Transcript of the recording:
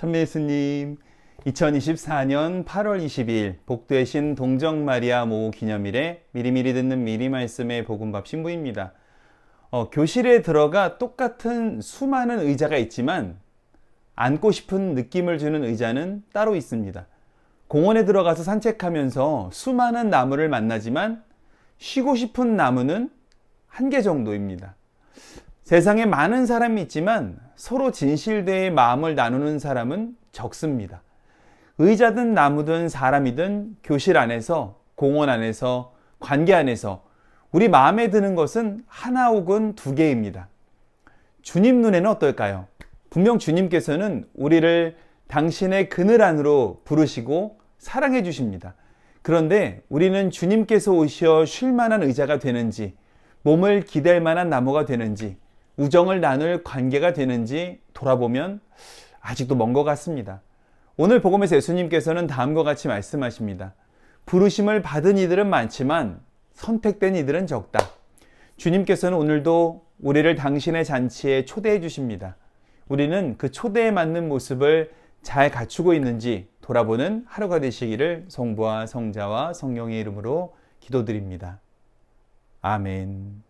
천미예수님, 2024년 8월 20일 복도의 신 동정 마리아 모 기념일에 미리미리 듣는 미리 말씀의 복음밥 신부입니다. 어, 교실에 들어가 똑같은 수많은 의자가 있지만 앉고 싶은 느낌을 주는 의자는 따로 있습니다. 공원에 들어가서 산책하면서 수많은 나무를 만나지만 쉬고 싶은 나무는 한 개 정도입니다. 세상에 많은 사람이 있지만 서로 진실되의 마음을 나누는 사람은 적습니다. 의자든 나무든 사람이든 교실 안에서, 공원 안에서, 관계 안에서 우리 마음에 드는 것은 하나 혹은 두 개입니다. 주님 눈에는 어떨까요? 분명 주님께서는 우리를 당신의 그늘 안으로 부르시고 사랑해 주십니다. 그런데 우리는 주님께서 오시어 쉴 만한 의자가 되는지, 몸을 기댈 만한 나무가 되는지, 우정을 나눌 관계가 되는지 돌아보면 아직도 먼 것 같습니다. 오늘 복음에서 예수님께서는 다음과 같이 말씀하십니다. 부르심을 받은 이들은 많지만 선택된 이들은 적다. 주님께서는 오늘도 우리를 당신의 잔치에 초대해 주십니다. 우리는 그 초대에 맞는 모습을 잘 갖추고 있는지 돌아보는 하루가 되시기를 성부와 성자와 성령의 이름으로 기도드립니다. 아멘.